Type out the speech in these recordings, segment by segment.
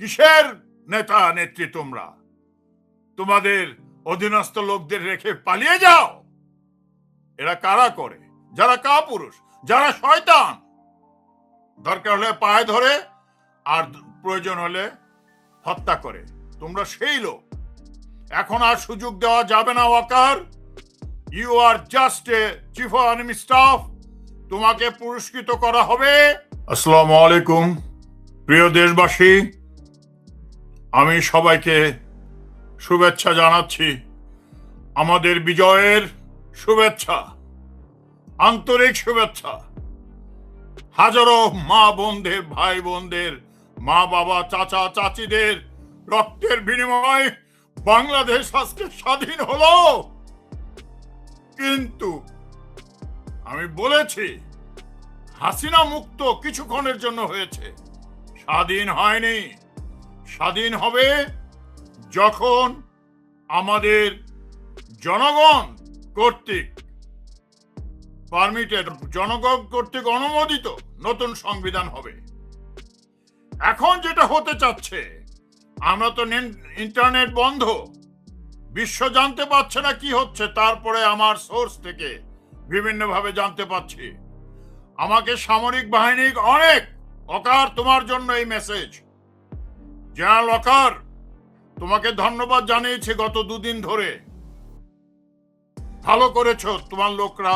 কিসের নেতা নেত্রী তোমরা? তোমাদের অধীনস্থ লোকদের রেখে পালিয়ে যাও। এরা কারা করে? যারা কাপুরুষ, যারা শয়তান। দরকার হলে পায়ে ধরে আর প্রয়োজন হলে হত্যা করে। তোমরা সেই লোক। এখন আর সুযোগ দেওয়া যাবে না, Waqar. You are just a chief of army staff তোমাকে পুরস্কৃত করা হবে। আসসালামু আলাইকুম, প্রিয় দেশবাসী। আমি সবাইকে শুভেচ্ছা জানাচ্ছি। আমাদের বিজয়ের শুভেচ্ছা, আন্তরিক শুভেচ্ছা। হাজারো মা বোনদের, ভাই বোনদের, মা বাবা, চাচা, চাচিদের রক্তের বিনিময়ে বাংলাদেশ আজকে স্বাধীন হলো। কিন্তু আমি বলেছি, হাসিনা মুক্ত কিছুক্ষণের জন্য হয়েছে। স্বাধীন হয়নি। স্বাধীন হবে যখন আমাদের জনগণ কর্তৃক পারমিটেড জনগণ কর্তৃক অনুমোদিত নতুন সংবিধান হবে। এখন যেটা হতে চাচ্ছে, আমরা তো ইন্টারনেট বন্ধ। বিশ্ব জানতে পারছে না কি হচ্ছে, তারপরে আমার সোর্স থেকে বিভিন্নভাবে জানতে পারছি। আমাকে সামরিক বাহিনী অনেক অকার তোমার জন্য এই মেসেজ জেনারেল অকার তোমাকে ধন্যবাদ জানিয়েছি গত দুদিন ধরে। ভালো করেছ, তোমার লোকরা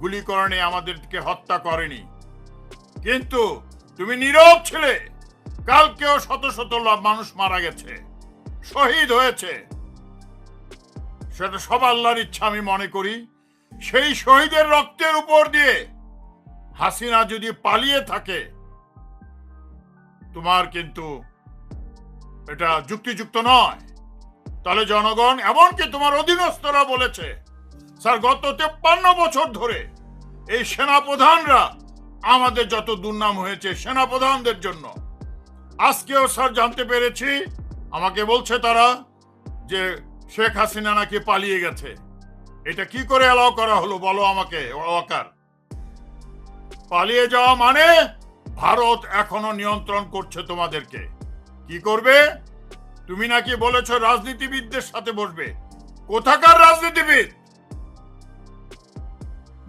গুলি করেনি, আমাদেরকে হত্যা করেনি। কিন্তু তুমি নীরব ছিলে, কালকেও শত শত মানুষ মারা গেছে, শহীদ হয়েছে। সেটা সব আল্লাহর ইচ্ছা, আমি মনে করি। সেই শহীদের রক্তের উপর দিয়ে হাসিনা যদি পালিয়ে থাকে, তোমার কিন্তু এটা যুক্তিযুক্ত নয়। তাহলে জনগণ এমনকি তোমার অধীনস্থরা বলেছে, স্যার, গত তেপ্পান্ন বছর ধরে এই সেনাপ্রধানরা আমাদের যত দুর্নাম হয়েছে সেনাপ্রধানদের জন্য। আজকেও, স্যার, জানতে পেরেছি, আমাকে বলছে তারা যে শেখ হাসিনা নাকি পালিয়ে গেছে। এটা কি করে অ্যালাউ করা হলো, বলো আমাকে ওয়াকার পালিয়ে যাওয়া মানে ভারত এখনও নিয়ন্ত্রণ করছে তোমাদেরকে। কি করবে? তুমি নাকি বলেছ রাজনীতিবিদদের সাথে বসবে। কোথাকার রাজনীতিবিদ?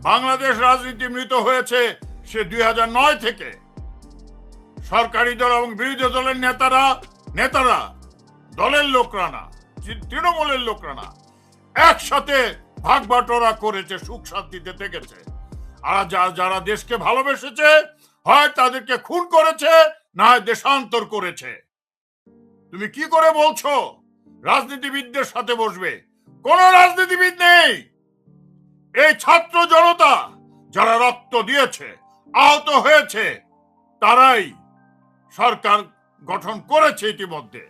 বাংলাদেশ রাজনীতি মৃত হয়েছে সে দুই নয় থেকে। সরকারি দল এবং বিরোধী দলের নেতারা নেতারা, দলের লোকরা না তৃণমূলের লোকরা না, একসাথে ভাগ বাটোয়ারা করেছে, সুখ শান্তিতে থেকেছে। আর যা- যারা দেশকে ভালোবেসেছে, হয় তাদেরকে খুন করেছে, না হয় দেশান্তর করেছে। তুমি কি করে বলছো? রাজনীতিবিদদের সাথে বসবে। কোন রাজনীতিবিদ নেই। এই ছাত্র জনতা যারা রক্ত দিয়েছে, আহত হয়েছে, তারাই সরকার গঠন করেছে ইতিমধ্যে।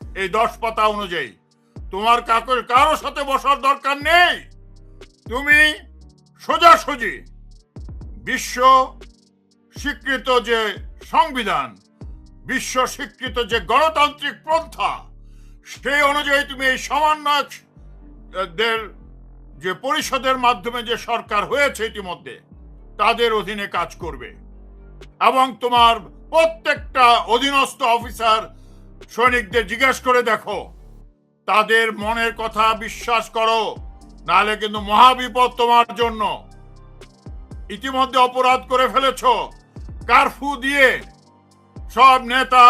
এই দশ পাতা অনুযায়ী, তোমার কাকুর কারও সাথে বসার দরকার নেই। তুমি সোজাসুজি বিশ্ব স্বীকৃত যে সংবিধান বিশ্ব স্বীকৃত যে গণতান্ত্রিক পন্থা সেই অনুযায়ী তুমি এই সমন্বয়কদের যে পরিষদের মাধ্যমে যে সরকার হয়েছে ইতিমধ্যে, তাদের অধীনে কাজ করবে। এবং তোমার প্রত্যেকটা অধীনস্থ অফিসার, সৈনিকদের জিজ্ঞেস করে দেখো, তাদের মনের কথা বিশ্বাস করো, নাহলে কিন্তু মহাবিপদ তোমার জন্য। ইতিমধ্যে অপরাধ করে ফেলেছ, কারফু দিয়ে সব নেতা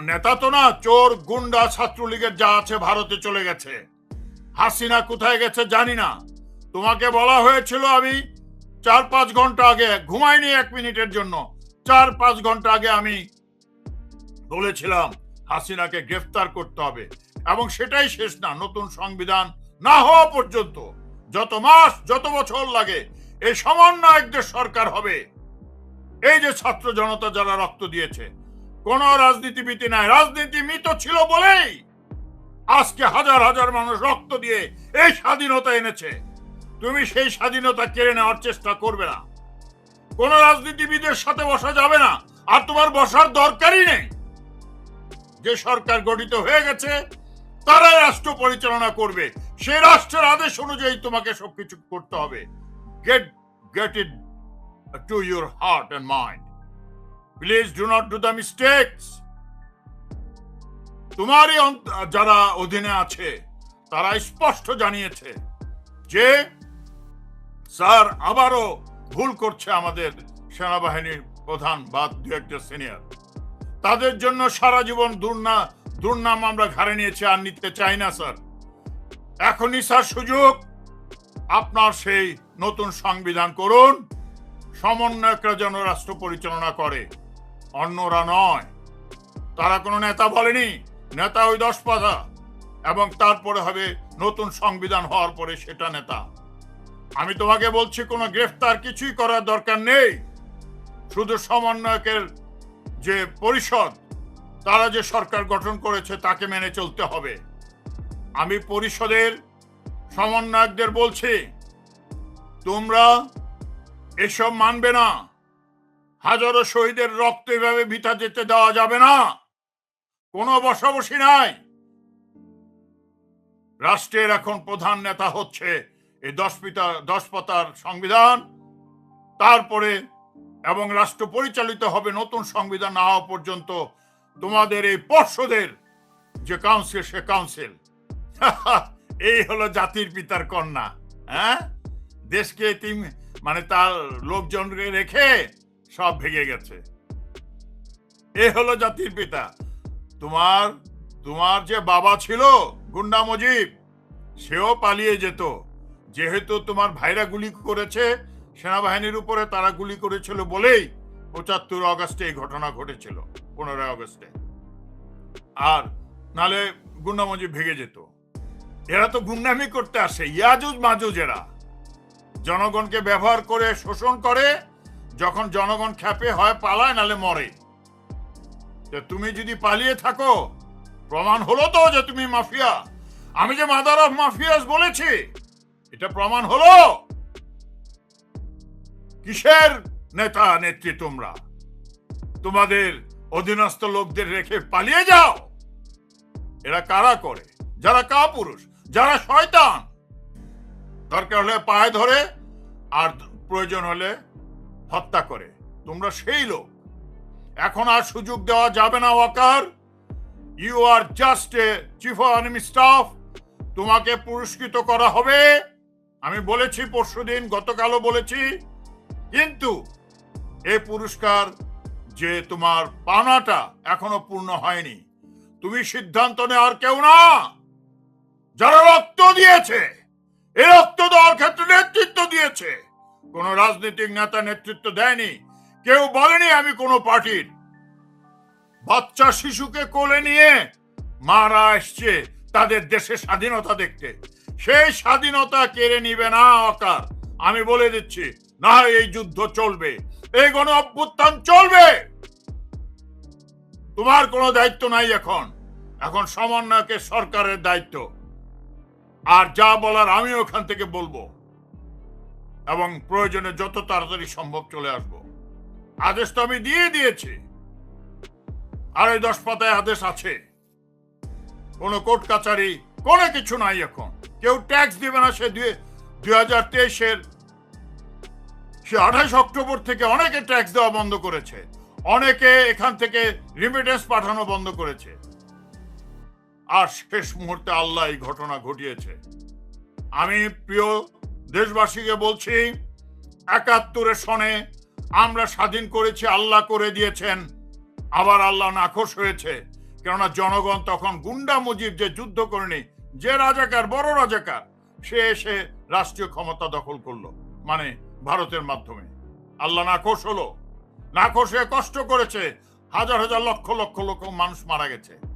নেতা তো না, চোর, গুন্ডা, ছাত্রলীগের যা আছে ভারতে চলে গেছে। হাসিনা কোথায় গেছে জানি না। তোমাকে বলা হয়েছিল আমি চার পাঁচ ঘণ্টা আগে, ঘুমাইনি এক মিনিটের জন্য। চার পাঁচ ঘণ্টা আগে আমি বলেছিলাম, হাসিনাকে গ্রেফতার করতে হবে। এবং সেটাই শেষ না, নতুন সংবিধান না হওয়া পর্যন্ত। যত মাস, যত বছর লাগে এই সমন্বয়কদের সরকার হবে। এই যে ছাত্র জনতা যারা রক্ত দিয়েছে, কোন রাজনীতিবিদ নাই। রাজনীতি মৃত ছিল বলেই আজকে হাজার হাজার মানুষ রক্ত দিয়ে এই স্বাধীনতা এনেছে। তুমি সেই স্বাধীনতা কেড়ে নেওয়ার চেষ্টা করবে না। কোন রাজনীতিবিদের সাথে বসা যাবে না। আর তোমার বসার দরকারই নেই। যে সরকার গঠিত হয়ে গেছে, তারাই রাষ্ট্র পরিচালনা করবে। সেই রাষ্ট্রের আদেশ অনুযায়ী তোমাকে সবকিছু করতে হবে। Get get it to your heart and mind please do not do the mistakes তোমারই অন্ত- যারা অধীনে আছে তারা স্পষ্ট জানিয়েছে যে, স্যার আবারও ভুল করছে আমাদের সেনাবাহিনীর প্রধান বা দু একটা সিনিয়র। তাদের জন্য সারা জীবন দুর্না দুর্নাম আমরা ঘাড়ে নিয়েছি, আর নিতে চাই না, স্যার। এখনই, স্যার, সুযোগ। আপনার সেই নতুন সংবিধান করুন। সমন্বয়করা যেন রাষ্ট্র পরিচালনা করে। অন্যরা নয়। তারা কোনো নেতা বলেনি। নেতা ওই দশ পাতা। এবং তারপরে হবে নতুন সংবিধান হওয়ার পরে সেটা নেতা। আমি তোমাকে বলছি, কোনো গ্রেফতার কিছুই করার দরকার নেই। শুধু সমন্বয়কের যে পরিষদ, তারা যে সরকার গঠন করেছে তাকে মেনে চলতে হবে। আমি পরিষদের সমন্বয়কদের বলছি, তোমরা এসব মানবে না। হাজারো শহীদের রক্ত এভাবে ভিতা যেতে দেওয়া যাবে না। কোনো বসাবসি নাই। রাষ্ট্রের এখন প্রধান নেতা হচ্ছে এই দশ পিতা, দশ পাতার সংবিধান। তারপরে এবং রাষ্ট্র পরিচালিত হবে নতুন সংবিধান না হওয়া পর্যন্ত তোমাদের এই পর্ষদের যে কাউন্সিল, সে কাউন্সিল। এই হলো জাতির পিতার কন্যা হ্যাঁ? দেশকে তিন মানে তার লোকজনকে রেখে সব ভেঙে গেছে। এ হলো জাতির পিতা। তোমার তোমার যে বাবা ছিল, গুন্ডা মজিব, সেও পালিয়ে যেত। যেহেতু তোমার ভাইরা গুলি করেছে, সেনাবাহিনীর উপরে তারা গুলি করেছিল বলেই পঁচাত্তর অগস্টে এই ঘটনা ঘটেছিল, পনেরোই অগস্টে আর নালে গুন্ডা মজিব ভেঙে যেত। এরা তো গুন্ডামি করতে আসে ইয়াজুজ মাজুজ এরা। জনগণকে ব্যবহার করে শোষণ করে, যখন জনগণ খ্যাপে হয়, পালায়, নালে মরে। তুমি যদি পালিয়ে থাকো, প্রমাণ হলো তো যে তুমি মাফিয়া। আমি যে মাদার অফ মাফিয়াস বলেছি, এটা প্রমাণ হলো। কিসের নেতা, নেত্রী তোমরা? তোমাদের অধীনস্থ লোকদের রেখে পালিয়ে যাও। এরা কারা করে? যারা কা পুরুষ যারা শয়তান দরকার হলে পায়ে ধরে আর প্রয়োজন হলে হত্যা করে। তোমরা সেই লোক। এখন আর সুযোগ দেওয়া যাবে না, Waqar. You are just a chief of army staff তোমাকে পুরস্কৃত করা হবে। আমি বলেছি পরশুদিন গতকালও বলেছি। কিন্তু এ পুরস্কার যে তোমার পাওনাটা এখনও পূর্ণ হয়নি, তুমি সিদ্ধান্ত নেওয়ার কেউ না। যারা রক্ত দিয়েছে এই রক্ত দেওয়ার ক্ষেত্রে নেতৃত্ব দিয়েছে। কোন রাজনৈতিক নেতা নেতৃত্ব দেয়নি। কেউ বলেনি আমি কোনো পার্টির। বাচ্চা শিশুকে কোলে নিয়ে মারা আসছে তাদের দেশে স্বাধীনতা দেখতে। সেই স্বাধীনতা কেড়ে নিবে না অকার আমি বলে দিচ্ছি, না এই যুদ্ধ চলবে। এই গণ অভ্যুত্থান চলবে! তোমার কোনো দায়িত্ব নাই এখন। এখন সমন্বয়কের সরকারের দায়িত্ব। আর যা বলার আমি ওখান থেকে বলব। এবং প্রয়োজনে যত তাড়াতাড়ি সম্ভব চলে আসব। আদেশ তো আমি দিয়ে দিয়েছি। আর এই দশ পাতায় আদেশ আছে। কোনো কোর্ট কাচারি কোনো কিছু নাই এখন। কেউ ট্যাক্স দিবে না সে দুই হাজার তেইশের। সে আঠাশ অক্টোবর থেকে অনেকে ট্যাক্স দেওয়া বন্ধ করেছে। অনেকে এখান থেকে রিমিটেন্স পাঠানো বন্ধ করেছে। আর শেষ মুহূর্তে আল্লাহ এই ঘটনা ঘটিয়েছে। আমি প্রিয় দেশবাসীকে বলছি, একাত্তরের সনে আমরা স্বাধীন করেছি, আল্লাহ করে দিয়েছেন। আবার আল্লাহ নাখোশ হয়েছে। কেননা জনগণ তখন গুন্ডা মুজিব যে যুদ্ধ করেনি, যে রাজাকার, বড় রাজাকার, সে এসে রাষ্ট্রীয় ক্ষমতা দখল করল মানে ভারতের মাধ্যমে। আল্লাহ নাখোশ হলো। নাখোশ হয়ে কষ্ট করেছে। হাজার হাজার লক্ষ লক্ষ লক্ষ মানুষ মারা গেছে।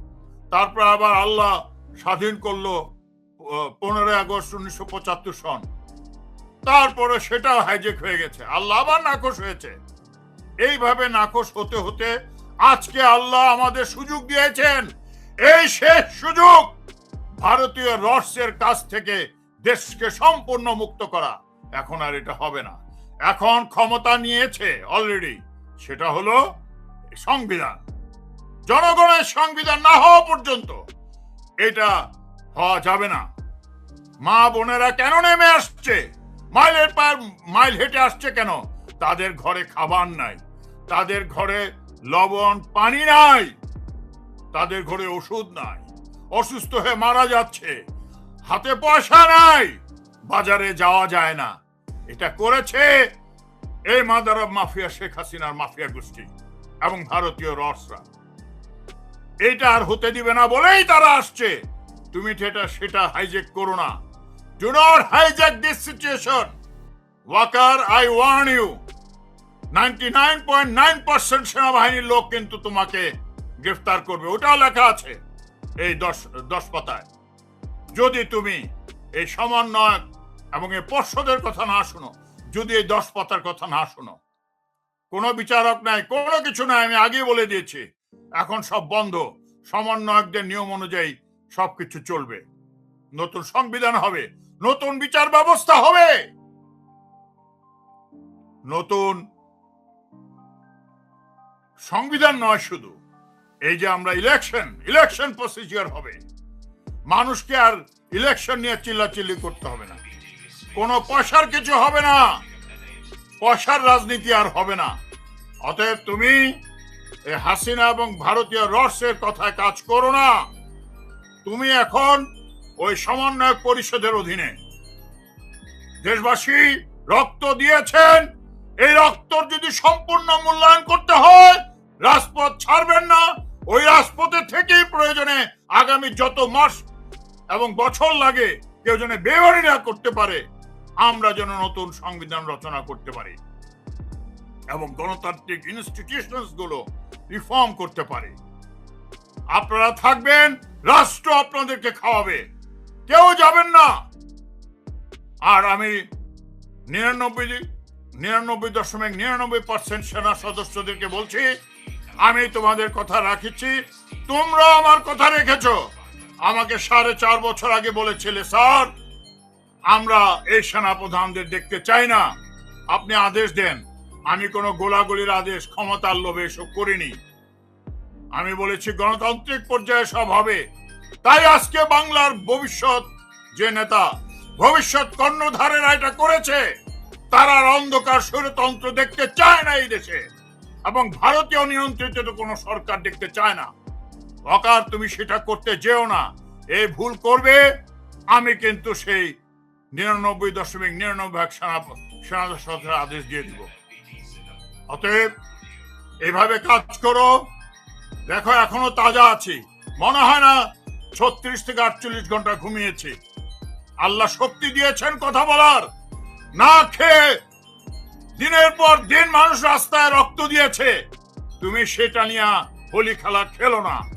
তারপর আবার আল্লাহ স্বাধীন করল পনেরোই আগস্ট উনিশশো পঁচাত্তর সন। তারপরে সেটাও হাইজেক হয়ে গেছে। আল্লাহ আবার নাকশ হয়েছে। এইভাবে নাকশ হতে হতে আজকে আল্লাহ আমাদের সুযোগ দিয়েছেন। এই শেষ সুযোগ ভারতীয় রহস্যের কাছ থেকে দেশকে সম্পূর্ণ মুক্ত করা। এখন আর এটা হবে না। এখন ক্ষমতা নিয়েছে অলরেডি সেটা হলো সংবিধান। জনগণের সংবিধান না হওয়া পর্যন্ত এটা হওয়া যাবে না। মা বোনেরা কেন নেমে আসছে? মাইলের পর মাইল হেঁটে আসছে কেন? তাদের ঘরে খাবার নাই। তাদের ঘরে লবণ, পানি নাই। তাদের ঘরে ওষুধ নাই। অসুস্থ হয়ে মারা যাচ্ছে। হাতে পয়সা নাই। বাজারে যাওয়া যায় না। এটা করেছে এই মাদার মাফিয়া শেখ হাসিনার মাফিয়া গোষ্ঠী এবং ভারতীয় রসরা। এটা আর হতে দিবে না বলেই তারা আসছে। তুমি সেটা সেটা হাইজেক করো না। Do not hijack this situation Waqar I warn you ninety nine point nine percent সেনাবাহিনীর লোক কিন্তু তোমাকে গ্রেফতার করবে। ওটাও লেখা আছে এই দশ দশ পাতায়। যদি তুমি এই সমন্বয়ক এবং এই পর্ষদের কথা না শোনো, যদি এই দশ পাতার কথা না শোনো, কোনো বিচারক নাই, কোনো কিছু নাই, আমি আগে বলে দিয়েছি। এখন সব বন্ধ। সমন্বয়কদের নিয়ম অনুযায়ী সবকিছু চলবে। নতুন সংবিধান হবে। নতুন বিচার ব্যবস্থা হবে। নতুন সংবিধান নয় শুধু। এই যে আমরা ইলেকশন ইলেকশন প্রসিজিওর হবে। মানুষকে আর ইলেকশন নিয়ে চিল্লাচিল্লি করতে হবে না। কোনো পয়সার কিছু হবে না। পয়সার রাজনীতি আর হবে না। অতএব তুমি হাসিনা এবং ভারতীয় রসের কথায় কাজ করো না। তুমি এখন ওই সমন্বয়ক পরিষদের অধীনে। দেশবাসী রক্ত দিয়েছেন, এই রক্তর যদি সম্পূর্ণ মূল্যায়ন করতে হয়, রাজপথ ছাড়বেন না। ওই রাজপথে থেকেই প্রয়োজনে আগামী যত মাস এবং বছর লাগে, কেউ যেন বেমারি না করতে পারে, আমরা যেন নতুন সংবিধান রচনা করতে পারি। এবং গণতান্ত্রিক ইনস্টিটিউশনসগুলো রিফর্ম করতে পারে। আপনারা থাকবেন, রাষ্ট্র আপনাদেরকে খাওয়াবে। কেউ যাবেন না। আর আমি নিরানব্বই নিরানব্বই দশমিক নিরানব্বই পার্সেন্ট সেনা সদস্যদেরকে বলছি, আমি তোমাদের কথা রাখিছি তোমরা আমার কথা রেখেছ। আমাকে সাড়ে চার বছর আগে বলেছিলে, স্যার, আমরা এই সেনা প্রধানদের দেখতে চাই না। আপনি আদেশ দেন। আমি কোনো গোলাগুলির আদেশ ক্ষমতার লোভে এসব করিনি। আমি বলেছি, গণতান্ত্রিক পর্যায়ে সব হবে। তাই আজকে বাংলার ভবিষ্যৎ, যে নেতা ভবিষ্যৎ কর্ণধারেরা এটা করেছে, তারা অন্ধকার স্বৈরতন্ত্র দেখতে চায় না এই দেশে। এবং ভারতীয় নিয়ন্ত্রিত কোনো সরকার দেখতে চায় না। অকার, তুমি সেটা করতে যেও না। এই ভুল করবে, আমি কিন্তু সেই নিরানব্বই দশমিক নিরানব্বই এক সেনা সেনা আদেশ দিয়ে দিব। অতএব এভাবে কাজ করো। দেখো, এখনও তাজা আছি। মনে হয় না ছত্রিশ থেকে আটচল্লিশ ঘণ্টা ঘুমিয়েছি। আল্লাহ শক্তি দিয়েছেন কথা বলার। না খেয়ে দিনের পর দিন মানুষ রাস্তায় রক্ত দিয়েছে। তুমি সেটা নিয়ে হোলি খেলা খেলো না।